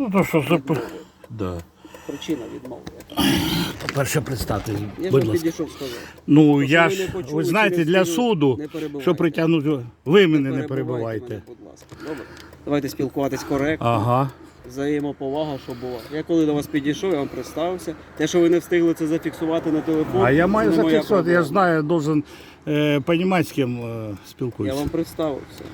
Ну то що Відмови. да. Причина відмови. Перше представте, Я будь ласка. підійшов сказав. Ну Просто я ви ж, не почули ви знаєте, через для суду, Не перебивайте. що притягнуть, ви мене не перебивайте мене, будь ласка. Добре. Давайте спілкуватись коректно. Ага. Взаємоповага, що була. Я коли до вас підійшов, я вам представився. Те, що ви не встигли це зафіксувати на телефон. А я маю не моя зафіксувати, я проблема. знаю, я должен е, розуміти, з ким е, Я спілкуюся. вам представився.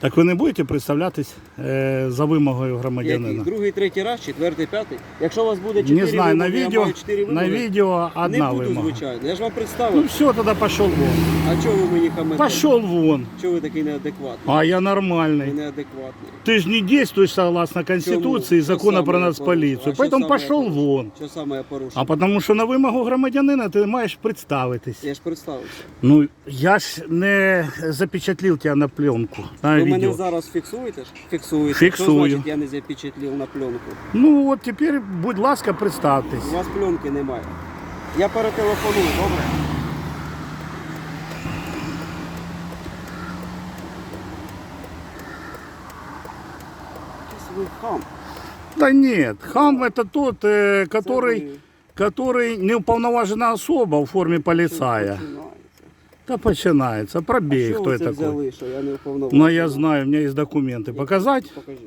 Так ви не будете представлятись е, за вимогою Який? громадянина? Другий, третій раз, четвертий, п'ятий. Якщо у вас буде чотири Не знаю, на вимоги, я відео, маю чотири на вимоги, відео не одна буду, вимога. звичайно. Я ж вам Ну представив. все, тоді пішов вон. А чого ви мені хамите? Пішов вон. Чого ви такий неадекватний? А я Ви нормальний. неадекватний. Ты же не действуешь согласно Конституции и Чому? закона про я нацполицию. порушив? А що Поэтому саме я пошел порушив? вон. Що саме я порушив? А потому що на вимогу громадянина ти маєш представитись. Я ж представився. Ну, я ж не запечатлів тебе на пленку, на Ви мене відео. зараз фіксуєте ж? Фіксуєте. Фіксую. Що значить я не запечатлів на пленку? Ну, от тепер, будь ласка, представтесь. У вас пленки немає. Я перетелефоную, добре? Якийсь ви хам. Да нет, хам это тот, э, который, Це ви. который не уполноважена особа в формі поліцая. Починається. Та починається. Пробей, хто це такой. взяли, що я не вповноважений? Ну, я знаю, у меня есть документы. Показать? Покажіть.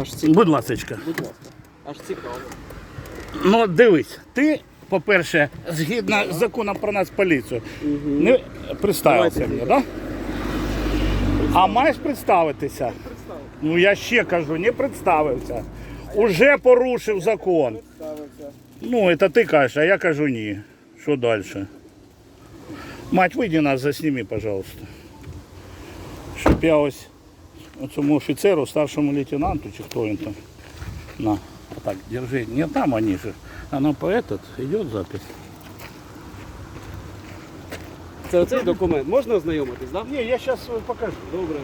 Аж цікаво. Будь ласочка. Будь ласка. Аж цікаво. Ну, дивись, ти, по-перше, згідно з законом про нацполіцію, не представився Давайте, мені, так? Да? А маєш представитися? Ну я ще кажу, не представився. Уже порушив закон. Ну, це ти кажеш, а я кажу ні. Що далі? Мать, вийди нас, засніми, пожалуйста. Щоб я ось цьому офіцеру, старшому лейтенанту, чи хто він там. На, а так, держи. Не там они же. Оно по этот идет запись. Це оцей документ. Можна ознайомитись, так? Не, я сейчас покажу. Добре.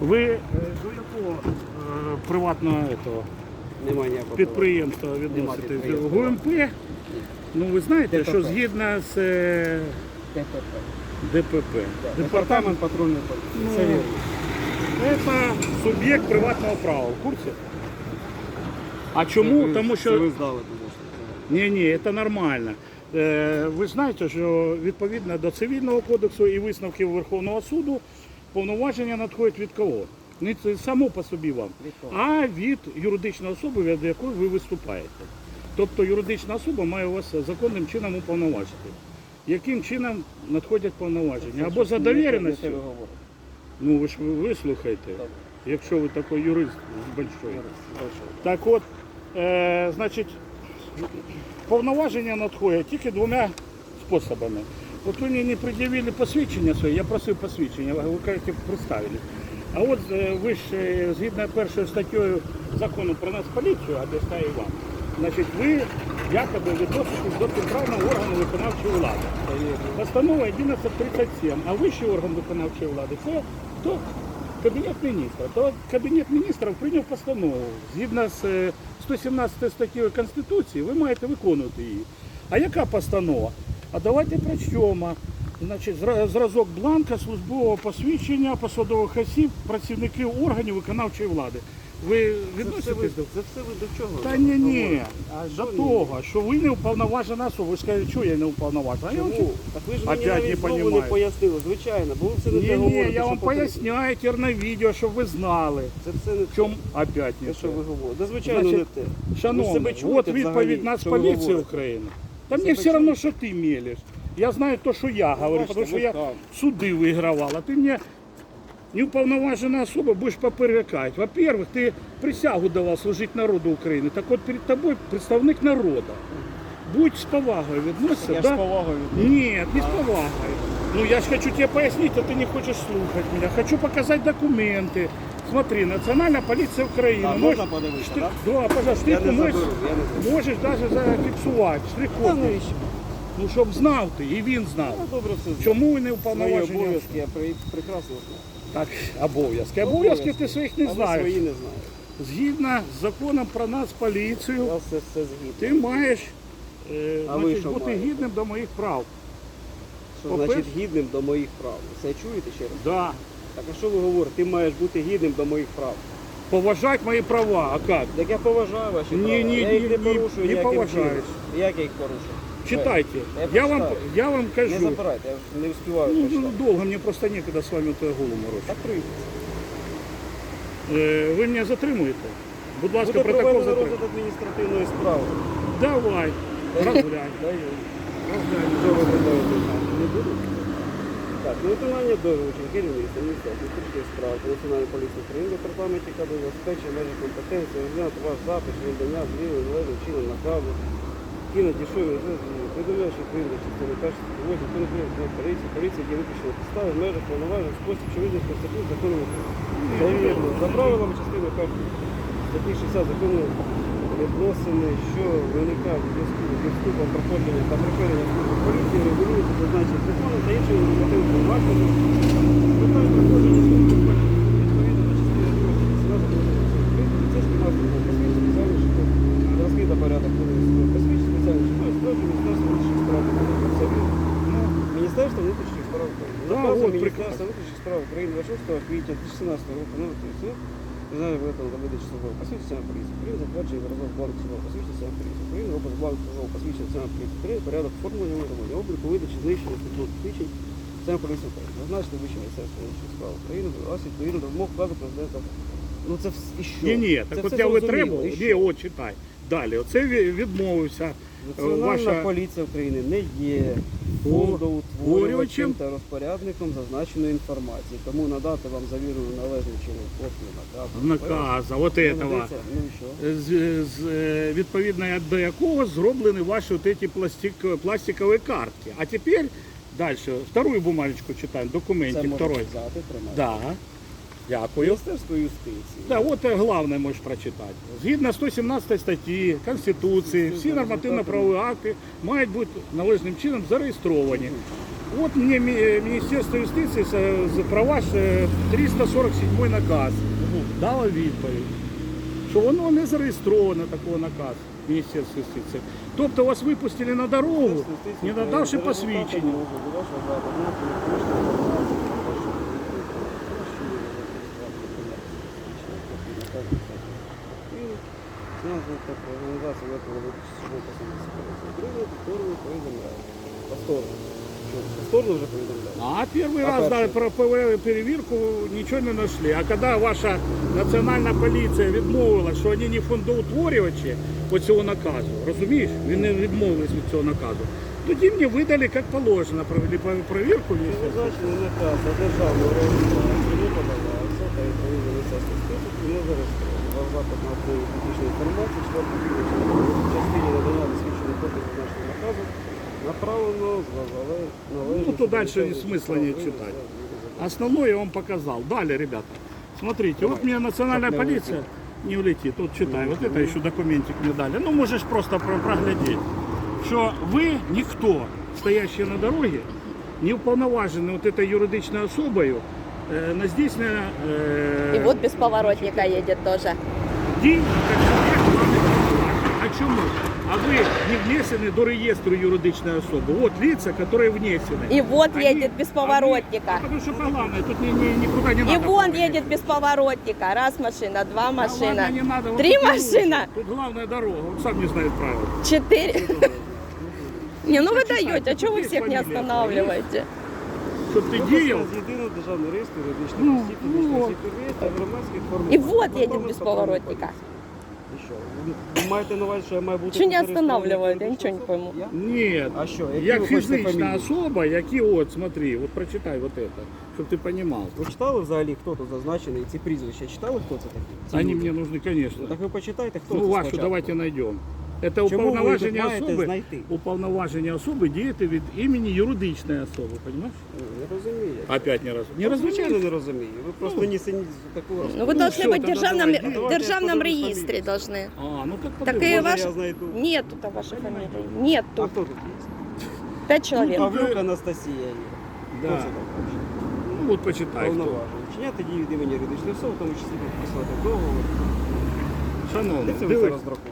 Ви е, до якого е, приватного этого, Немає ніякого. Підприємства відноситесь? підприємства. ГУМП? Ну ви знаєте, ДПП. що згідно з е, ДПП. Департамент патрульної поліції. Ну, Це суб'єкт приватного права. В курсі? А чому? Це ви- Тому Це що ви здали, тому що. Ні, ні, це нормально. Е, Ви знаєте, що відповідно до цивільного кодексу і висновків Верховного суду повноваження надходять від кого? Не це само по собі вам, а від юридичної особи, від якої ви виступаєте. Тобто юридична особа має вас законним чином уповноважити. Яким чином надходять повноваження? Або за довіреністю, ну ви ж вислухайте, якщо ви такий юрист большой. Так от, е, значить, повноваження надходять тільки двома способами. От ви мені не пред'явили посвідчення своє, я просив посвідчення, ви кажете, представили. А от е, ви ж е, згідно першою статтею закону про нас поліцію, а де стає вам, значить, ви якоби відноситесь до центрального органу виконавчої влади. Постанова 1137, а вищий орган виконавчої влади це то Кабінет міністра. То Кабінет міністрів прийняв постанову. Згідно з е, 117 статтею Конституції, ви маєте виконувати її. А яка постанова? А давайте прочтемо. Значить, зразок бланка службового посвідчення посадових осіб, працівників органів виконавчої влади. Ви Це відноситесь до це все ви до чого? та ні, ні. А що до ні? того, що ви не уповноважена особа. Ви скажете, що я не уповноважена. А я Чому? Так ви ж мені Опять не навіть знову не понімаю. пояснили, звичайно, бо ви все не те Ні, ні, говорите, я що вам потрібно. поясняю тепер на відео, щоб ви знали. Це все не В чому опять не те, що ви говорите. Да, звичайно, Значить, не те. Ви себе от чуєте відповідь взагалі, що ви Нацполіції говорите? України. Та мені все одно, що ти мелеш. Я знаю те, що я говорю, бачите, тому що ви я хам. суди вигравав, а ти мені неуповноважена особа будеш поперекати. Во-первых, ти присягу давав служити народу України. Так от перед тобою представник народу. Будь з повагою відноситься. Я ж да? з повагою відношу. Нет, не с повагой. Ну я же хочу тебе пояснить, а ты не хочешь слушать меня. Хочу показать документы. Смотри, Национальная полиция Украины. Так, Можешь- можна подивитися, Штри- так? Да, пожалуйста, Я штриху не можеш, заберу, я не заберу. можеш даже зафіксувати. Та Штрих-код. навіщо? Ну, щоб знав ти, і він знав. Ну, добре все знаю. Чому не Мої уповноважені? обов'язки я при- прекрасно знаю. Так, обов'язки. Обов'язки ти своїх не А ви знаєш. свої не знаєте. Згідно з законом про Нацполіцію, Я все, все згідно. ти маєш е, А ви значить, що бути маєте? гідним до моїх прав. Що По-перше- значить гідним до моїх прав? Це чуєте ще раз? Да. Так а що ви говорите? Ти маєш бути гідним до моїх прав. Поважать мої права, а як? Так я поважаю ваші Ні, права. ні, я їх ні, не ні, порушую не ніяким поважаєш. чином. Як я їх порушую? Читайте. Я Я вам, я вам Не забирайте, я не успіваю Ну, ну, прочитати. долго, мне просто некогда с вами то голову морочить. Так. Е, Ви мене затримуєте? Будь ласка, Буде протокол проведено затримуйте. розгляд адміністративної справи. Давай, розглянь. Даю. Не буду? Так, на виконання доручень керівництва Міністерства внутрішніх справ та Національної поліції України департаменті КД забезпечує межі компетенції розглянути ваш запит і надання зліви належним чином наказу, які надійшов від повідомляючи України частини першої статті 8 закону України про поліції, поліція є виключно підстави в межах повноважень спосіб, що визнаний Конституцією законом України. Це вірно. За правилами частини першої статті 60 закону відносини, що виникають зв'язку зі вступом проходження та припинення служби поліції, регулюються зазначені законом та іншими нормативними актами. Питання проходження служби поліції відповідно до частини 2 статті 17 поліцейський має службу посвідчення спеціальний школ. Зразки та порядок буде посвідчення спеціальний школ, справді Міністерство внутрішніх справ України. Це він. Міністерство внутрішніх справ України. Да, Наказом от, Міністерства прекрасно. внутрішніх справ України 26 квітня 2017 року номер 37 Знаю виготовлено до видачі службового посвідчення поліції. Україна затверджує зразок бланку службового посвідчення поліції. Україна робить бланк службового посвідчення Національної поліції України, порядок оформлення вироблення, обліку, видачі, знищення статут посвідчень Національної поліції України. Зазначити вище Міністерство внутрішніх справ України, вас відповідно до вимог вказу президента. Ну це вс- що? Ні, ні, Це так от все я зрозуміло, витребував. і Ні, от читай. Далі. Оце відмовився. Національна ваша- поліція України не є фондоутворювачем та розпорядником зазначеної інформації. Тому надати вам завірену належним чином копію наказу. Наказа, от этого. Ну? З, з, е, відповідно до якого зроблені ваші от эти пластик, пластикові картки. А тепер далі, вторую бумажечку читаємо, Це документик можна второй. взяти, тримати. Да. Дякую. Міністерство юстиції. Да, от е, головне можеш прочитати. Згідно 117 статті Конституції, всі нормативно-правові акти мають бути належним чином зареєстровані. От мені Міністерство юстиції про ваш е, 347 наказ дало відповідь, що воно не зареєстровано такого наказу Міністерства юстиції. Тобто вас випустили на дорогу, не надавши посвідчення. Організація виконала України повторно повідомляє. Повторно. Що, Повторно вже повідомляє. А первый А раз перший? про перевірку, нічого не знайшли. А коли ваша національна поліція відмовила, що вони не фондоутворювачі по цього наказу, розумієш? Вони відмовились від цього наказу. Тоді мені видали, як положено, провели перевірку. Зазначений наказ на державну реєстрацію не подавався та відповідно Міністерство списку не зареєстровано. Ваш запит на отримання технічної інформації, четвертої частині надання досвідченої копії зазначеного наказу направлено з належним... Ну, тут дальше смысла не читать. Основное я вам показал. Далее, ребята, смотрите, вот мне национальная Как не полиция не улетит. Вот читай, вот это еще документик мне дали. Ну, можешь просто про- проглядеть, что вы никто, стоящий на дороге, не уполноважены вот этой юридичной особою э, на здійснення э, И вот без поворотника едет тоже. дій як суб'єкт влади повноважень. А чому? А ви не внесені до реєстру юридичної особи. От лица, які внесені. И вот Они- едет без поворотника. они- потому что главное, тут ни, ни, никуда не И надо. вон поворотить. едет без поворотника. Раз машина, два А ладно, машина, не надо, вот три тут не машина, лучше. Тут главная дорога, он сам не знает правил. четыре. Не, ну вы Почитай, даете, а тут чего вы есть всех не фамилия, останавливаете? Щоб ти діяв, з єдиного державного реєстру юридичних Ну, осіб, фізичних осіб юридичних та громадських форм. И вот едет без поворотника. І що? Ви маєте на увазі, що я маю бути Что не зареєстрований? Я ничего не пойму. особою? Я? ні. А що? Які Як ви хочете фізична фамілії? особа, які от, смотри, от прочитай вот это, щоб ти розумів. Ви читали взагалі, хто тут зазначений, ці прізвища? Читали, хто це такий? Ці Они люди? мне нужны, конечно. Так ви почитайте, хто Ну, це вашу спочатку. давайте найдем. Это Чому ви їх уповноваження маєте особи, знайти? уповноваження особи діяти від імені юридичної особи, понимаешь? Ну, Не розумію. Опять не раз. Не Не розумієш? звичайно не розумію. Ви просто Ну. не синіть такого. Ну вы Ну, должны всё, быть в тогда державном, давай, в давайте я державном подивлюсь реестре фамилию. должны. А, ну так Так подивись. и Може, ваш... я знайду. Нет тут вашей фамилии. Нет А тут. хто тут є? Пять человек. Павлюк Анастасія є. Хто Да. це такий? Ну от почитай. хто. Повноважений. Вчиняти дії від імені юридичної особи, в тому числі підписати договор. Де Шановний, це ви це дивись. роздрахували? Що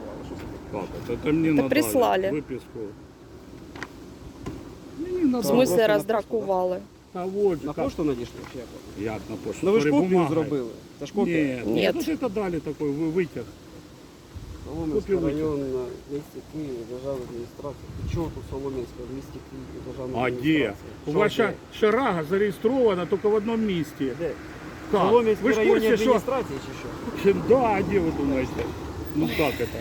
це таке? Папа, это мне надо прислали. выписку. Мне не на В Просто смысле на роздракували? А вот, На как- пошту надійшли чи як? Як на пошту? Ну ви ж копію Бумагой. зробили. Це ж копія. Нет, Нет. нет. Ну, это дали такой вы- вытяг. Солом'янська Копію районна в місті Києві, державна адміністрація. І чого тут Солом'янська в місті Києві, державна А где? адміністрація? У Що ваша де? шарага зареєстрована только в одном месте. Де? Как? Солом'янській Вы ж в районній курсе, что... адміністрації чи що? Да, а где вы думаете? Ну как это?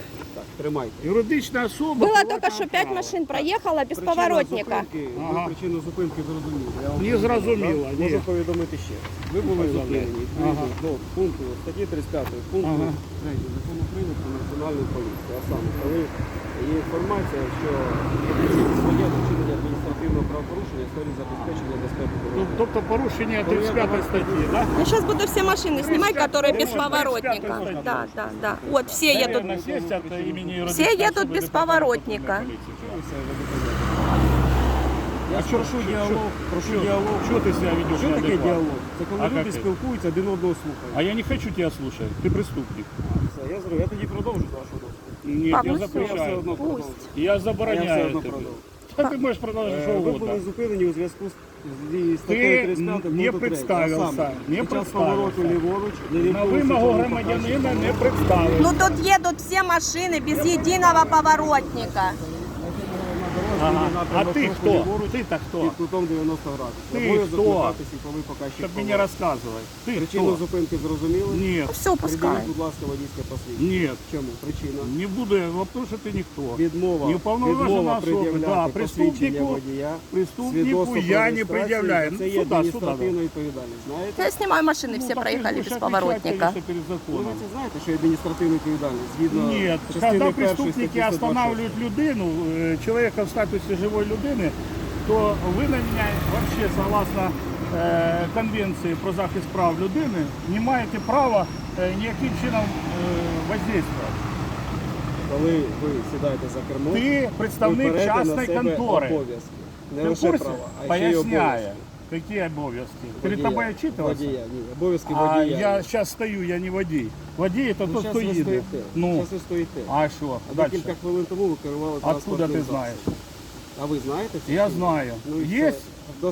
Тримайте. Юридична особа... Было приватного только что пять права. машин проехало без Причина поворотника. зупинки, Ага. причину зупинки зрозуміли. Я вам Не зрозуміло, ні. Можу повідомити ще. Ви були Повідомляйте. зупинені відповідно Ага. до пункту статті 35 пункту Ага. 3 закону України про національну поліцію. А саме, коли є інформація, що своє вчинення адміністративного правопорушення в сфері забезпечення безпеки Тоб- дорожнього. Тобто порушення 35 статті, да? Я сейчас буду все машины снимать, которые без 35 поворотника. статья. Да, да, да. Вот все едут. Наверное, сесть от имени Все юридичной едут особы без Департамента поворотника. патрульной полиции. Що ви себе ведете? Я А ж що- прошу що- діалог, що- прошу що- діалог. Що ти себе ведеш? Що таке неадекватно? діалог? Це коли А люди як ти? спілкуються, один одного слухають. А я не хочу тебя слушать. Ты преступник. Все, я зрозумів. Я тоді продовжу з вашого дозволу. Нет, Пап, я ну всё. Я все запрещаю. одно продовжу. Пусть. Я Я все забороняю одно тебе. продовжу. А ти можеш продовжити, що что Ви угодно. були зупинені у зв'язку з зі статтею Ти 35 не пункту 3. представився, А саме, не під час представився. повороту ліворуч, На вимогу громадянина не представив. Ну тут едут все машины без единого поворотника. Ага. А Напрямок ты руху кто? ліворуч Ты-то Під кто? кутом 90 градусів. Ти Обов'язок хто? вмикати світловий показчик Чтоб мне не повороту. рассказывай. Ты Причину кто? зупинки зрозуміли? Нет, Все, пускай. Приділіть, будь ласка, водійське посвідчення. нет. Чому? Причина? Не буду я, потому что ты никто. Відмова, Неуповноважена відмова особа, пред'являти да, посвідчення преступнику, водія, Преступнику свідоцтво про я не реєстрацію, предъявляю. Це Ну, є сюда, сюда. адміністративна відповідальність. Знаєте? Я снимаю машины, все Ну, так ты проехали будешь без отвечать, поворотника. конечно, перед Ну, ви законом. це знаєте, що є адміністративна відповідальність згідно Нет, частини когда першої преступники статті 126. останавливают людину, э, человека в статусе живой людини, то ви на вообще согласно е, Конвенції про захист прав людини не маєте права е, ніяким чином е, воздействувати. Коли ви сідаєте за кермо, Ти представник берете частної контори. обов'язки. Не лише курсі? права, а Поясняє. обов'язки. Які обов'язки? Перед Водія. тобою отчитываться? Водія, ні, обов'язки А я зараз стою, я не водій. Водій це тот, хто їде. Ну, Щас ви стоїте. а що? А Дальше. декілька хвилин тому ви керували Откуда ти знаєш? А ви знаєте? це? Я знаю. Ну, і Є достатньо.